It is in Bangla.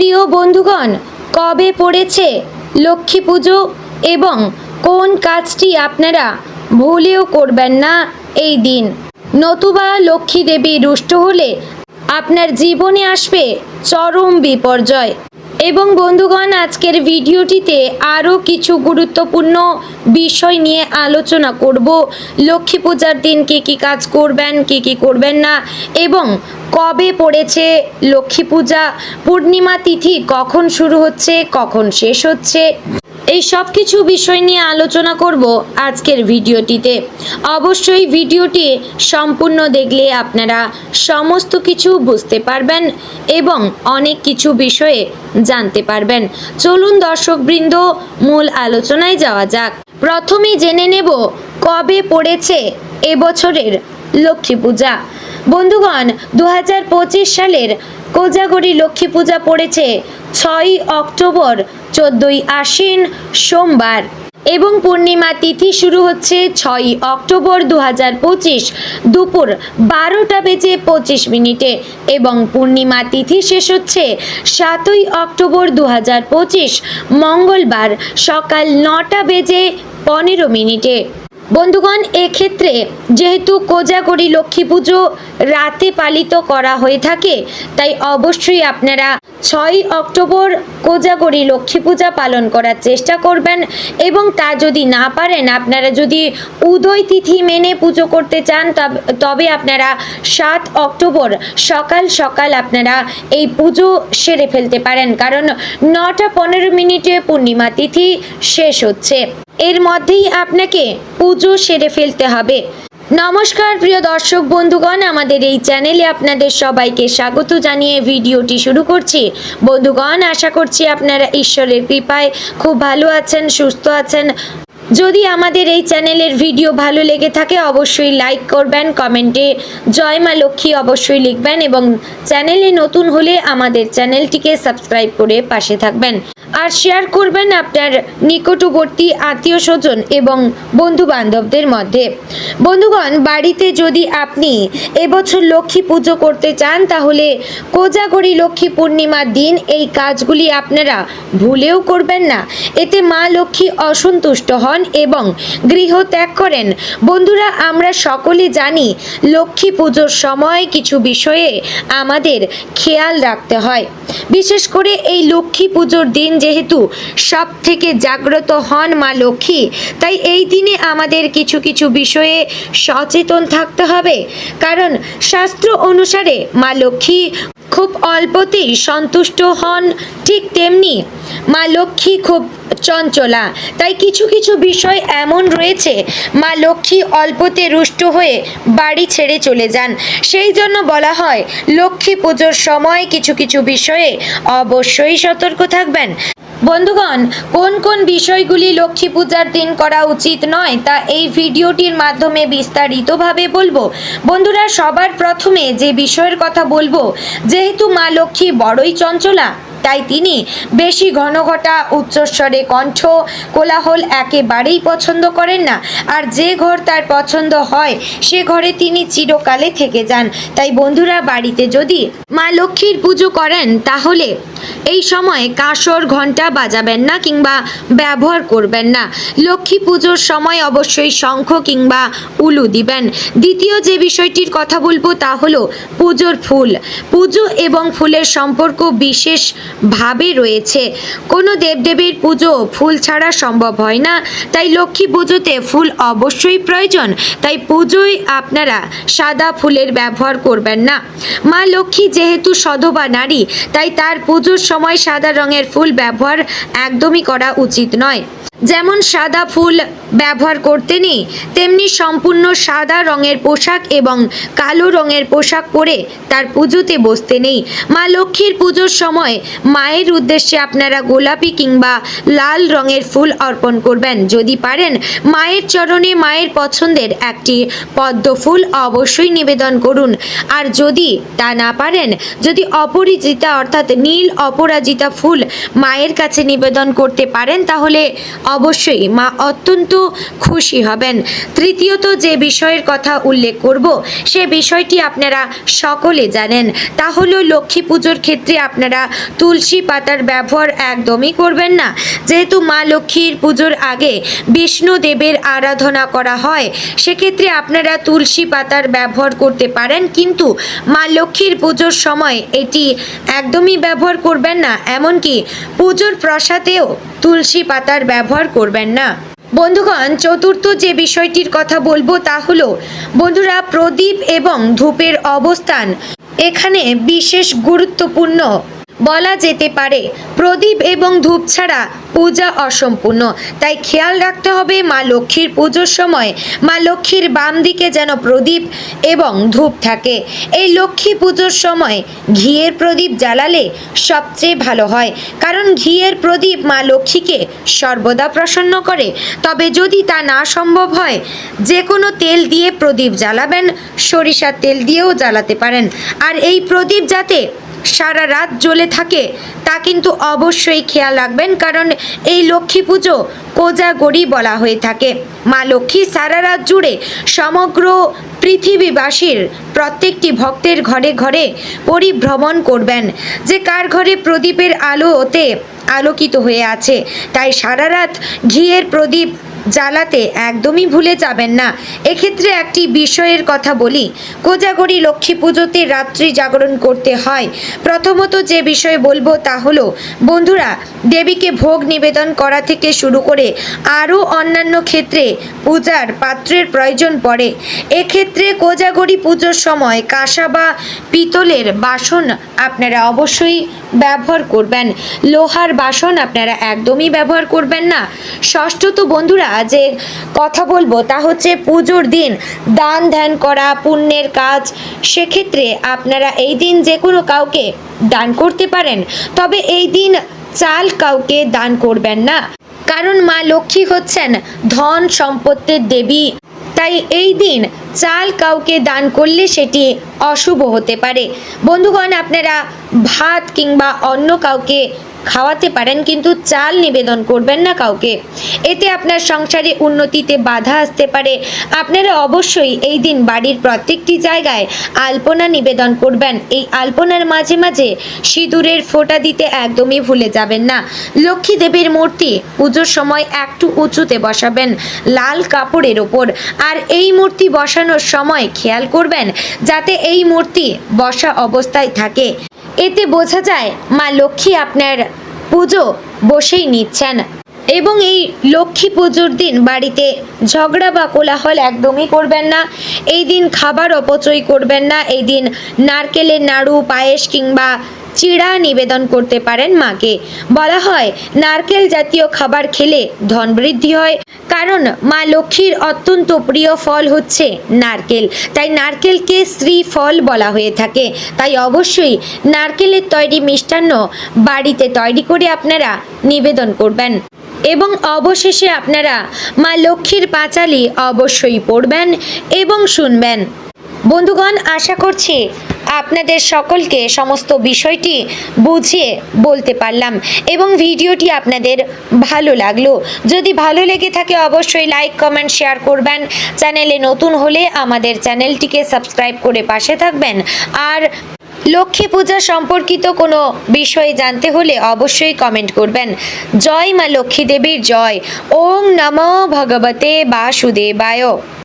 প্রিয় বন্ধুগণ, কবে পড়েছে লক্ষ্মী পুজো এবং কোন কাজটি আপনারা ভুলেও করবেন না এই দিন? নতুবা লক্ষ্মী দেবী রুষ্ট হলে আপনার জীবনে আসবে চরম বিপর্যয়। এবং বন্ধুগণ, আজকের ভিডিওটিতে আরও কিছু গুরুত্বপূর্ণ বিষয় নিয়ে আলোচনা করব। লক্ষ্মী পূজার দিন কী কী কাজ করবেন, কী কী করবেন না? এবং কবে পড়েছে লক্ষ্মী পূজা? পূর্ণিমা তিথি কখন শুরু হচ্ছে, কখন শেষ হচ্ছে? এই সব কিছু বিষয় নিয়ে আলোচনা করব আজকের ভিডিওটিতে। অবশ্যই ভিডিওটি সম্পূর্ণ দেখলে আপনারা সমস্ত কিছু বুঝতে পারবেন এবং অনেক কিছু বিষয়ে জানতে পারবেন। চলুন দর্শকবৃন্দ, মূল আলোচনায় যাওয়া যাক। প্রথমেই জেনে নেব কবে পড়েছে এবছরের লক্ষ্মী পূজা। বন্ধুগণ দু হাজার পঁচিশ সালের কোজাগরি লক্ষ্মী পূজা পড়েছে ছয়ই অক্টোবর, চোদ্দই আশ্বিন, সোমবার। এবং পূর্ণিমা তিথি শুরু হচ্ছে ছয়ই অক্টোবর দু দুপুর বারোটা বেজে পঁচিশ মিনিটে। এবং পূর্ণিমা তিথি শেষ হচ্ছে সাতই অক্টোবর দু মঙ্গলবার সকাল নটা বেজে পনেরো মিনিটে। বন্ধুগণ, এক্ষেত্রে যেহেতু কোজাগরি লক্ষ্মী পুজো রাতে পালিত করা হয়ে থাকে, তাই অবশ্যই আপনারা ছয় অক্টোবর কোজাগরি লক্ষ্মী পূজা পালন করার চেষ্টা করবেন এবং তা যদি না পারেন, আপনারা যদি উদয় তিথি মেনে পুজো করতে চান তব- আপনারা সাত অক্টোবর সকাল সকাল আপনারা এই পুজো সেরে ফেলতে পারেন। কারণ নটা পনেরো মিনিটে পূর্ণিমা তিথি শেষ হচ্ছে। এর মধ্যেই আপনাকে পুজো সেরে ফেলতে হবে। নমস্কার, প্রিয় দর্শক বন্ধুগণ, আমাদের এই চ্যানেলে আপনাদের সবাইকে স্বাগত জানিয়ে ভিডিওটি শুরু করছি। বন্ধুগণ, আশা করছি আপনারা ঈশ্বরের কৃপায় খুব ভালো আছেন, সুস্থ আছেন। যদি আমাদের এই চ্যানেলের ভিডিও ভালো লেগে থাকে, অবশ্যই লাইক করবেন, কমেন্টে জয় মা লক্ষ্মী অবশ্যই লিখবেন এবং চ্যানেলে নতুন হলে আমাদের চ্যানেলটিকে সাবস্ক্রাইব করে পাশে থাকবেন। আর শেয়ার করবেন আপনার নিকটবর্তী আত্মীয় স্বজন এবং বন্ধু বান্ধবদের মধ্যে। বন্ধুগণ, বাড়িতে যদি আপনি এবছর লক্ষ্মী পুজো করতে চান, তাহলে কোজাগরি লক্ষ্মী পূর্ণিমার দিন এই কাজগুলি আপনারা ভুলেও করবেন না। এতে মা লক্ষ্মী অসন্তুষ্ট হন। এবং গৃহ ত্যাগ করেন। বন্ধুরা, আমরা সকলে জানি লক্ষ্মী পুজোর সময় কিছু বিষয়ে আমাদের খেয়াল রাখতে হয়। বিশেষ করে এই লক্ষ্মী পুজোর দিন যেহেতু সব থেকে জাগ্রত হন মা লক্ষ্মী, তাই এই দিনে আমাদের কিছু কিছু বিষয়ে সচেতন থাকতে হবে। কারণ শাস্ত্র অনুসারে মা লক্ষ্মী খুব অল্পতেই সন্তুষ্ট হন ঠিক তেমনি মা লক্ষ্মী খুব চঞ্চলা। তাই কিছু কিছু বিষয় এমন রয়েছে, মা লক্ষ্মী অল্পতে রুষ্ট হয়ে বাড়ি ছেড়ে চলে যান। সেই জন্য বলা হয়, লক্ষ্মী পুজোর সময় কিছু কিছু বিষয়ে অবশ্যই সতর্ক থাকবেন। বন্ধুগণ, কোন কোন বিষয়গুলি লক্ষ্মী পূজার দিন করা উচিত নয় তা এই ভিডিওটির মাধ্যমে বিস্তারিতভাবে বলব। বন্ধুরা, সবার প্রথমে যে বিষয়ের কথা বলব, যেহেতু মা লক্ষ্মী বড়ই চঞ্চলা তাই তিনি বেশি ঘন ঘটা উচ্চস্বরে কণ্ঠ কোলাহল একেবারেই পছন্দ করেন না। আর যে ঘর তার পছন্দ হয়, সে ঘরে তিনি চিরকালে থেকে যান। তাই বন্ধুরা, বাড়িতে যদি মা লক্ষ্মীর পুজো করেন, তাহলে এই সময় কাঁসর ঘণ্টা বাজাবেন না কিংবা ব্যবহার করবেন না। লক্ষ্মী পুজোর সময় অবশ্যই শঙ্খ কিংবা উলু দিবেন। দ্বিতীয় যে বিষয়টির কথা বলব, তা হলো পুজোর ফুল। পুজো এবং ফুলের সম্পর্ক বিশেষভাবে রয়েছে। কোনো দেবদেবীর পুজো ফুল ছাড়া সম্ভব হয় না, তাই লক্ষ্মী পুজোতে ফুল অবশ্যই প্রয়োজন, তাই পুজোয় আপনারা সাদা ফুলের ব্যবহার করবেন না। মা লক্ষ্মী যেহেতু সধবা নারী, তাই তার পুজোর সময় সাদা রঙের ফুল ব্যবহার একদমই করা উচিত নয়। যেমন সাদা ফুল ব্যবহার করতে নেই। তেমনি সম্পূর্ণ সাদা রঙের পোশাক এবং কালো রঙের পোশাক পরে তার পুজোতে বসতে নেই। মা লক্ষ্মীর পুজোর সময় মায়ের উদ্দেশ্যে আপনারা গোলাপি কিংবা লাল রঙের ফুল অর্পণ করবেন। যদি পারেন, মায়ের চরণে মায়ের পছন্দের একটি পদ্ম ফুল অবশ্যই নিবেদন করুন। আর যদি তা না পারেন, যদি অপরিচিতা অর্থাৎ নীল অপরাজিতা ফুল মায়ের কাছে নিবেদন করতে পারেন, তাহলে অবশ্যই মা অত্যন্ত খুশি হবেন। তৃতীয়ত যে বিষয়ের কথা উল্লেখ করব, সে বিষয়টি আপনারা সকলে জানেন। তা হলো লক্ষ্মী পুজোর ক্ষেত্রে আপনারা তুলসী পাতার ব্যবহার একদমই করবেন না। যেহেতু মা লক্ষ্মীর পুজোর আগে বিষ্ণু দেবের আরাধনা করা হয়, সেক্ষেত্রে আপনারা তুলসী পাতার ব্যবহার করতে পারেন, কিন্তু মা লক্ষ্মীর পুজোর সময় এটি একদমই ব্যবহার করবেন না। এমনকি পুজোর প্রসাদেও তুলসী পাতার ব্যবহার করবেন না। বন্ধুগণ, চতুর্থ যে বিষয়টির কথা বলব তা হলো, বন্ধুরা, প্রদীপ এবং ধূপের অবস্থান। এখানে বিশেষ গুরুত্বপূর্ণ বলা যেতে পারে, প্রদীপ এবং ধূপ ছাড়া পূজা অসম্পূর্ণ। তাই খেয়াল রাখতে হবে মা লক্ষ্মীর পুজোর সময় মা লক্ষ্মীর বাম দিকে যেন প্রদীপ এবং ধূপ থাকে। এই লক্ষ্মী পুজোর সময় ঘিয়ের প্রদীপ জ্বালালে সবচেয়ে ভালো হয়, কারণ ঘিয়ের প্রদীপ মা লক্ষ্মীকে সর্বদা প্রসন্ন করে। তবে যদি তা না সম্ভব হয়, যে কোনো তেল দিয়ে প্রদীপ জ্বালাবেন, সরিষার তেল দিয়েও জ্বালাতে পারেন। আর এই প্রদীপ যাতে সারা রাত জ্বলে থাকে, তা কিন্তু অবশ্যই খেয়াল রাখবেন, কারণ এই লক্ষ্মী পুজো কোজাগরি বলা হয়ে থাকে। মা লক্ষ্মী সারা রাত জুড়ে সমগ্র পৃথিবীবাসীর প্রত্যেকটি ভক্তের ঘরে ঘরে পরিভ্রমণ করবেন, যে কার ঘরে প্রদীপের আলোতে আলোকিত হয়ে আছে। তাই সারা রাত ঘিয়ের প্রদীপ জ্বালাতে একদমই ভুলে যাবেন না। এক্ষেত্রে একটি বিষয়ের কথা বলি। কোজাগরি লক্ষ্মী পুজোতে রাত্রি জাগরণ করতে হয়। প্রথমত যে বিষয়ে বলব তা হলো, বন্ধুরা, দেবীকে ভোগ নিবেদন করা থেকে শুরু করে আরও অন্যান্য ক্ষেত্রে পূজার পাত্রের প্রয়োজন পড়ে। এক্ষেত্রে কোজাগরি পুজোর সময় কাঁসা বা পিতলের বাসন আপনারা অবশ্যই ব্যবহার করবেন। লোহার বাসন আপনারা একদমই ব্যবহার করবেন না। ষষ্ঠত বন্ধুরা যে কথা বলব তা হচ্ছে পুজোর দিন দান ধ্যান করা, পুণ্যের কাজ। সেক্ষেত্রে আপনারা এই দিন যে কোনো কাউকে দান করতে পারেন, তবে এই দিন চাল কাউকে দান করবেন না। কারণ মা লক্ষ্মী হচ্ছেন ধন সম্পত্তির দেবী। তাই এই দিন চাল কাউকে দান করলে সেটি অশুভ হতে পারে। বন্ধুগণ, আপনারা ভাত কিংবা অন্য কাউকে খাওয়াতে পারেন কিন্তু চাল নিবেদন করবেন না কাউকে। এতে আপনার সংসারে উন্নতিতে বাধা আসতে পারে। আপনারা অবশ্যই এই দিন বাড়ির প্রত্যেকটি জায়গায় আলপনা নিবেদন করবেন। এই আলপনার মাঝে মাঝে সিঁদুরের ফোঁটা দিতে একদমই ভুলে যাবেন না। লক্ষ্মী দেবীর মূর্তি পুজোর সময় একটু উঁচুতে বসাবেন, লাল কাপড়ের ওপর। আর এই মূর্তি বসানোর সময় খেয়াল করবেন, যাতে এই মূর্তি বসা অবস্থায় থাকে। এতে বোঝা যায় মা লক্ষ্মী আপনার পুজো বসেই নিচ্ছেন এবং এই লক্ষ্মী পুজোর দিন বাড়িতে ঝগড়া বা কোলাহল একদমই করবেন না। এই দিন খাবার অপচয় করবেন না। এই দিন নারকেলের নাড়ু, পায়েস কিংবা চিড়া নিবেদন করতে পারেন মাকে। বলা হয়, নারকেল জাতীয় খাবার খেলে ধন বৃদ্ধি হয়। কারণ মা লক্ষ্মীর অত্যন্ত প্রিয় ফল হচ্ছে নারকেল। তাই নারকেলকে শ্রী ফল বলা হয়ে থাকে। তাই অবশ্যই নারকেলের তৈরি মিষ্টান্ন বাড়িতে তৈরি করে আপনারা নিবেদন করবেন। এবং অবশেষে আপনারা মা লক্ষ্মীর পাঁচালি অবশ্যই পড়বেন এবং শুনবেন। বন্ধুগণ, আশা করছি আপনাদের সকলকে সমস্ত বিষয়টি বুঝিয়ে বলতে পারলাম এবং ভিডিওটি আপনাদের ভালো লাগল। যদি ভালো লেগে থাকে অবশ্যই লাইক, কমেন্ট, শেয়ার করবেন। চ্যানেলে নতুন হলে আমাদের চ্যানেলটিকে সাবস্ক্রাইব করে পাশে থাকবেন। আর লক্ষ্মী পূজা সম্পর্কিত কোনো বিষয়ে জানতে হলে অবশ্যই কমেন্ট করবেন। জয় মা লক্ষ্মী দেবীর জয়। ওং নমো ভগবতে বাসুদেবায়।